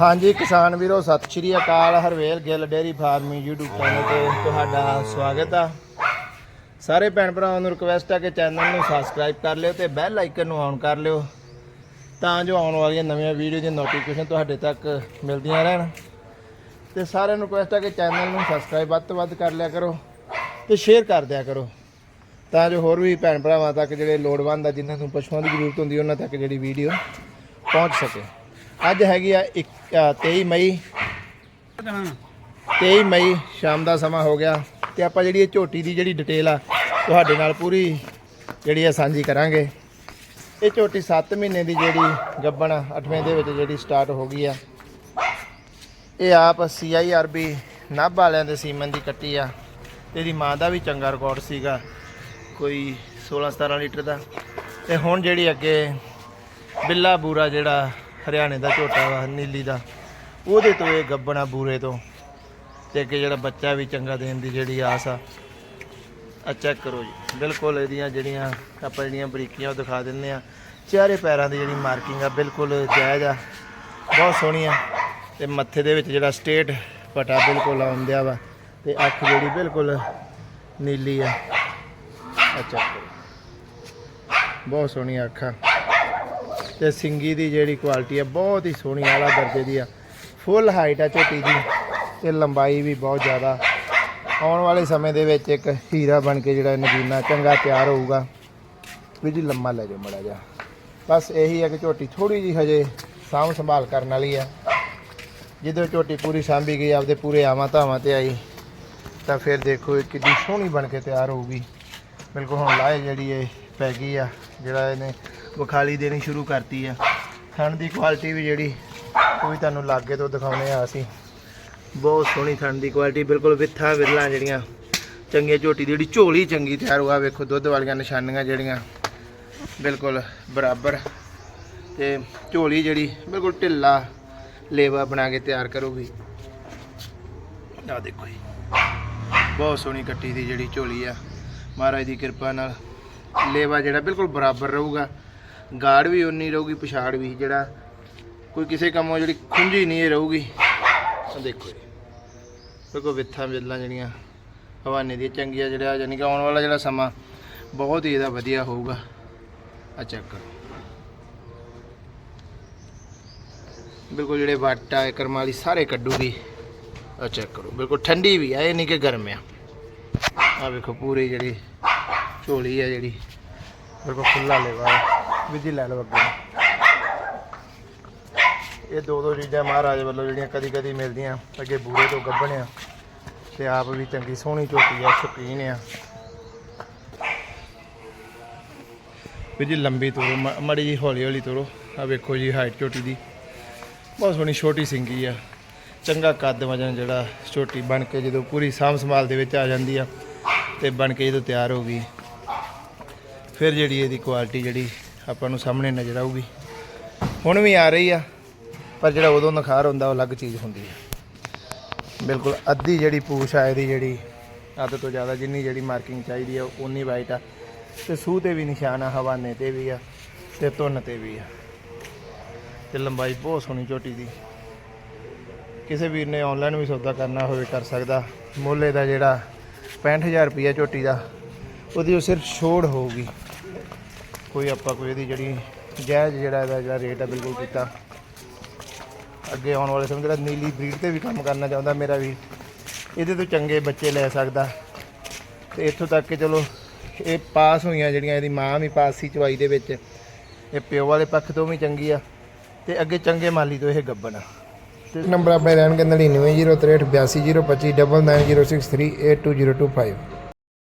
ਹਾਂਜੀ, ਕਿਸਾਨ ਵੀਰੋ, ਸਤਿ ਸ਼੍ਰੀ ਅਕਾਲ। Harvel Gill dairy farming YouTube channel ਤੇ ਤੁਹਾਡਾ ਸਵਾਗਤ ਆ। ਸਾਰੇ ਭੈਣ ਭਰਾਵਾਂ ਨੂੰ ਰਿਕਵੈਸਟ ਆ ਕਿ ਚੈਨਲ ਨੂੰ ਸਬਸਕ੍ਰਾਈਬ ਕਰ ਲਿਓ ਤੇ ਬੈਲ ਆਈਕਨ ਨੂੰ ਔਨ ਕਰ ਲਿਓ, ਤਾਂ ਜੋ ਆਉਣ ਵਾਲੀਆਂ ਨਵੀਆਂ ਵੀਡੀਓ ਦੀਆਂ ਨੋਟੀਫਿਕੇਸ਼ਨ ਤੁਹਾਡੇ ਤੱਕ ਮਿਲਦੀਆਂ ਰਹਿਣ। ਤੇ ਸਾਰਿਆਂ ਨੂੰ ਰਿਕਵੈਸਟ ਆ ਕਿ ਚੈਨਲ ਨੂੰ ਸਬਸਕ੍ਰਾਈਬ ਵੱਧ ਤੋਂ ਵੱਧ ਕਰ ਲਿਆ ਕਰੋ ਤੇ ਸ਼ੇਅਰ ਕਰ ਦਿਆ ਕਰੋ, ਤਾਂ ਜੋ ਹੋਰ ਵੀ ਭੈਣ ਭਰਾਵਾਂ ਤੱਕ ਜਿਹੜੇ ਲੋੜਵੰਦ ਆ, ਜਿਨ੍ਹਾਂ ਨੂੰ ਪਸ਼ੂਆਂ ਦੀ ਜ਼ਰੂਰਤ ਹੁੰਦੀ, ਉਹਨਾਂ ਤੱਕ ਜਿਹੜੀ ਵੀਡੀਓ ਪਹੁੰਚ ਸਕੇ। ਅੱਜ ਹੈਗੀ ਆ ਇੱਕ- ਅ, 23 ਮਈ। 23 ਮਈ ਸ਼ਾਮ ਦਾ ਸਮਾਂ ਹੋ ਗਿਆ ਤੇ ਆਪਾਂ ਜਿਹੜੀ ਇਹ ਝੋਟੀ ਦੀ ਜਿਹੜੀ ਡਿਟੇਲ ਆ ਤੁਹਾਡੇ ਨਾਲ ਪੂਰੀ ਜਿਹੜੀ ਆ ਸਾਂਝੀ ਕਰਾਂਗੇ। ਇਹ ਝੋਟੀ 7 ਮਹੀਨੇ ਦੀ ਜਿਹੜੀ ਗੱਬਣ 8ਵੇਂ ਦੇ ਵਿੱਚ ਜਿਹੜੀ ਸਟਾਰਟ ਹੋ ਗਈ ਆ। ਇਹ ਆਪ CIRB ਨਾਭ ਵਾਲਿਆਂ ਦੇ ਸੀਮਨ ਦੀ ਕੱਟੀ ਆ। ਤੇ ਇਹਦੀ ਮਾਂ ਦਾ ਵੀ ਚੰਗਾ ਰਿਕਾਰਡ ਸੀਗਾ ਕੋਈ 16 17 ਲੀਟਰ ਦਾ। ਤੇ ਹੁਣ ਜਿਹੜੀ ਅੱਗੇ ਬਿੱਲਾ ਬੂਰਾ ਜਿਹੜਾ ਹਰਿਆਣੇ ਦਾ ਝੋਟਾ ਵਾ, ਨੀਲੀ ਦਾ। ਉਹਦੇ ਤੋਂ ਇਹ ਗੱਬਣਾ ਬੂਰੇ ਤੋਂ। ਤੇ ਅੱਗੇ ਜਿਹੜਾ ਬੱਚਾ ਵੀ ਚੰਗਾ ਦੇਣ ਦੀ ਜਿਹੜੀ ਆਸ ਆ ਆ ਚੈੱਕ ਕਰੋ ਜੀ। ਬਿਲਕੁਲ ਇਹਦੀਆਂ ਜਿਹੜੀਆਂ ਆਪਾਂ ਜਿਹੜੀਆਂ ਬਰੀਕੀਆਂ ਉਹ ਦਿਖਾ ਦਿੰਦੇ ਆ ਚਿਹਰੇ ਪੈਰਾਂ ਦੀ ਜਿਹੜੀ ਮਾਰਕਿੰਗ ਆ, ਬਿਲਕੁਲ ਜਾਇਜ਼ ਆ। ਬਹੁਤ ਸੋਹਣੀ ਆ ਤੇ ਮੱਥੇ ਦੇ ਵਿੱਚ ਜਿਹੜਾ ਸਟੇਟ ਪਟਾ ਬਿਲਕੁਲ ਆਉਂਦਿਆ ਵਾ। ਤੇ ਅੱਖ ਜਿਹੜੀ ਬਿਲਕੁਲ ਨੀਲੀ ਆ। ਅੱਛਾ ਕਰੋ। ਬਹੁਤ ਸੋਹਣੀ ਅੱਖਾਂ। ਤੇ ਸਿੰਗੀ ਦੀ ਜਿਹੜੀ ਕੁਆਲਿਟੀ ਆ, ਬਹੁਤ ਹੀ ਸੋਹਣੀ, ਆਲਾ ਦਰਜੇ ਦੀ ਆ। ਫੁੱਲ ਹਾਈਟ ਆ ਝੋਟੀ ਦੀ ਤੇ ਲੰਬਾਈ ਵੀ ਬਹੁਤ ਜ਼ਿਆਦਾ। ਆਉਣ ਵਾਲੇ ਸਮੇਂ ਦੇ ਵਿੱਚ ਇੱਕ ਹੀਰਾ ਬਣ ਕੇ ਜਿਹੜਾ ਨਗੀਨਾ ਚੰਗਾ ਤਿਆਰ ਹੋਊਗਾ। ਵੀ ਜੀ ਲੰਮਾ ਲੈ ਜਾਓ ਮੜਾ ਜਾ ਬਸ ਇਹੀ ਹੈ ਕਿ ਝੋਟੀ ਥੋੜੀ ਜੀ ਹਜੇ ਸਾਂਭ ਸੰਭਾਲ ਕਰਨ ਵਾਲੀ ਆ। ਜਦੋਂ ਝੋਟੀ ਪੂਰੀ ਸਾਂਭੀ ਗਈ, ਆਪਦੇ ਪੂਰੇ ਆਵਾਂ ਧਾਵਾਂ ਤੇ ਆਈ, ਤਾਂ ਫਿਰ ਦੇਖੋ ਇਹ ਕਿੰਨੀ ਸੋਹਣੀ ਬਣ ਕੇ ਤਿਆਰ ਹੋਊਗੀ। ਬਿਲਕੁਲ ਹੁਣ ਲਾਏ ਜਿਹੜੀ ਇਹ ਪੈ ਗਈ ਆ, ਜਿਹੜਾ ਇਹਨੇ ਬਖਾਲੀ ਦੇਣੀ ਸ਼ੁਰੂ ਕਰਤੀ ਆ। ਥਣ ਦੀ ਕੁਆਲਿਟੀ ਵੀ ਜਿਹੜੀ, ਉਹ ਵੀ ਤੁਹਾਨੂੰ ਲਾਗੇ ਤੋਂ ਦਿਖਾਉਣੇ ਆ ਅਸੀਂ। ਬਹੁਤ ਸੋਹਣੀ ਥਣ ਦੀ ਕੁਆਲਿਟੀ ਬਿਲਕੁਲ ਵਿੱਥਾ ਵਿਰਲਾਂ ਜਿਹੜੀਆਂ। ਚੰਗੀਆਂ ਝੋਟੀ ਦੀ ਜਿਹੜੀ ਝੋਲੀ ਚੰਗੀ ਤਿਆਰ ਹੋਆ, ਵੇਖੋ ਦੁੱਧ ਵਾਲੀਆਂ ਨਿਸ਼ਾਨੀਆਂ ਜਿਹੜੀਆਂ। ਬਿਲਕੁਲ ਬਰਾਬਰ। ਤੇ ਝੋਲੀ ਜਿਹੜੀ, ਬਿਲਕੁਲ ਢਿੱਲਾ ਲੇਵਾ ਬਣਾ ਕੇ ਤਿਆਰ ਕਰੂਗੀ। ਆ ਦੇਖੋ ਜੀ। ਬਹੁਤ ਸੋਹਣੀ ਕੱਟੀ ਦੀ ਜਿਹੜੀ ਝੋਲੀ ਆ। ਮਹਾਰਾਜ ਦੀ ਕਿਰਪਾ ਨਾਲ ਲੇਵਾ ਜਿਹੜਾ ਬਿਲਕੁਲ ਬਰਾਬਰ ਰਹੂਗਾ। ਗਾੜ ਵੀ ਉਨੀ ਰਹੂਗੀ, ਪਛਾੜ ਵੀ, ਜਿਹੜਾ ਕੋਈ ਕਿਸੇ ਕੰਮੋਂ ਜਿਹੜੀ ਖੁੰਝੀ ਨਹੀਂ ਇਹ ਰਹੂਗੀ। ਆ ਦੇਖੋ ਜੀ। ਬਿਲਕੁਲ ਵਿੱਥਾਂ ਮਿਲਾਂ ਜਿਹੜੀਆਂ, ਹਵਾਨੇ ਦੀਆਂ ਚੰਗੀਆਂ ਜਿਹੜਾ ਯਾਨੀ ਕਿ ਆਉਣ ਵਾਲਾ ਜਿਹੜਾ ਸਮਾਂ, ਬਹੁਤ ਹੀ ਇਹਦਾ ਵਧੀਆ ਹੋਊਗਾ। ਆ ਚੈੱਕ ਕਰੋ। ਬਿਲਕੁਲ ਜਿਹੜੇ ਵਾਟਾ ਆ ਕਰਮ ਵਾਲੀ ਸਾਰੇ ਕੱਢੂਗੀ। ਆ ਚੈੱਕ ਕਰੋ। ਬਿਲਕੁਲ ਠੰਡੀ ਵੀ ਆ, ਇਹ ਨਹੀਂ ਕਿ ਗਰਮ ਆ। ਆ ਵੇਖੋ ਪੂਰੀ ਜਿਹੜੀ ਝੋਲੀ ਆ ਜਿਹੜੀ। ਬਿਲਕੁਲ ਖੁੱਲਾ ਲੈਵਾ ਵਿਧੀ ਲੈ ਲਓ ਅੱਗੇ ਨੂੰ। ਇਹ ਦੋ ਦੋ ਚੀਜ਼ਾਂ ਮਹਾਰਾਜ ਵੱਲੋਂ ਜਿਹੜੀਆਂ ਕਦੀ ਕਦੀ ਮਿਲਦੀਆਂ, ਅੱਗੇ ਬੂਰੇ ਤੋਂ ਗੱਭਣਿਆ ਤੇ ਆਪ ਵੀ ਚੰਗੀ ਸੋਹਣੀ ਝੋਟੀ ਆ, ਸ਼ੌਕੀਨ ਆ। ਵੀ ਜੀ ਲੰਬੀ ਤੋਰੋ ਮ- ਮਾੜੀ ਜੀ ਹੌਲੀ ਹੌਲੀ ਤੋਰੋ ਆ ਵੇਖੋ ਜੀ ਹਾਈਟ ਝੋਟੀ ਦੀ। ਬਹੁਤ ਸੋਹਣੀ ਛੋਟੀ ਸਿੰਗੀ ਆ। ਚੰਗਾ ਕੱਦ ਵਜਨ ਜਿਹੜਾ ਝੋਟੀ ਬਣ ਕੇ ਜਦੋਂ ਪੂਰੀ ਸਾਂਭ ਸੰਭਾਲ ਦੇ ਵਿੱਚ ਆ ਜਾਂਦੀ ਆ, ਤੇ ਬਣ ਕੇ ਜਦੋਂ ਤਿਆਰ ਹੋ ਗਈ। ਫਿਰ ਜਿਹੜੀ ਇਹਦੀ ਕੁਆਲਿਟੀ ਜਿਹੜੀ ਆਪਾਂ ਨੂੰ ਸਾਹਮਣੇ ਨਜ਼ਰ ਆਊਗੀ। ਹੁਣ ਵੀ ਆ ਰਹੀ ਆ, ਪਰ ਜਿਹੜਾ ਉਦੋਂ ਨਖਾਰ ਹੁੰਦਾ, ਉਹ ਅਲੱਗ ਚੀਜ਼ ਹੁੰਦੀ ਹੈ ਬਿਲਕੁਲ ਅੱਧੀ ਜਿਹੜੀ ਪੂਛ ਆ, ਇਹਦੀ ਜਿਹੜੀ ਅੱਧ ਤੋਂ ਜ਼ਿਆਦਾ ਜਿੰਨੀ ਜਿਹੜੀ ਮਾਰਕਿੰਗ ਚਾਹੀਦੀ ਆ ਉਨੀ ਵਾਈਟ ਆ। ਤੇ ਸੂਹ ਤੇ ਵੀ ਨਿਸ਼ਾਨ ਆ, ਹਵਾਨੇ ਤੇ ਵੀ ਆ, ਤੇ ਧੁੰਨ ਤੇ ਵੀ ਆ। ਤੇ ਲੰਬਾਈ ਬਹੁਤ ਸੋਹਣੀ ਝੋਟੀ ਦੀ। ਕਿਸੇ ਵੀਰ ਨੇ ਆਨਲਾਈਨ ਵੀ ਸੌਦਾ ਕਰਨਾ ਹੋਵੇ, ਕਰ ਸਕਦਾ। ਮੁੱਲ ਦਾ ਜਿਹੜਾ 65000 ਰੁਪਈਆ ਝੋਟੀ ਦਾ, ਉਹਦੀ ਉਹ ਸਿਰਫ ਛੋੜ ਹੋਊਗੀ। ਕੋਈ ਆਪਾਂ ਕੋਈ ਇਹਦੀ ਜਿਹੜੀ ਜਾਇਜ਼ ਜਿਹੜਾ ਇਹਦਾ ਜਿਹੜਾ ਰੇਟ ਆ ਬਿਲਕੁਲ ਕੀਤਾ। ਅੱਗੇ ਆਉਣ ਵਾਲੇ ਸਮੇਂ ਜਿਹੜਾ ਨੀਲੀ ਬਰੀਡ ਤੇ ਵੀ ਕੰਮ ਕਰਨਾ ਚਾਹੁੰਦਾ ਮੇਰਾ ਵੀ। ਇਹਦੇ ਤੋਂ ਚੰਗੇ ਬੱਚੇ ਲੈ ਸਕਦਾ। ਤੇ ਇੱਥੋਂ ਤੱਕ ਕਿ ਚਲੋ, ਇਹ ਪਾਸ ਹੋਈਆਂ ਜਿਹੜੀਆਂ ਇਹਦੀ ਮਾਂ ਵੀ ਪਾਸ ਸੀ ਚਵਾਈ ਦੇ ਵਿੱਚ, ਇਹ ਪਿਓ ਵਾਲੇ ਪੱਖ ਤੋਂ ਵੀ ਚੰਗੀ ਆ। ਤੇ ਅੱਗੇ ਚੰਗੇ ਮਾਲੀ ਤੋਂ ਇਹ ਗੱਬਣ ਆ। ਨੰਬਰ ਆਪਣੇ ਰਹਿਣਗੇ 9903 82025 9906382025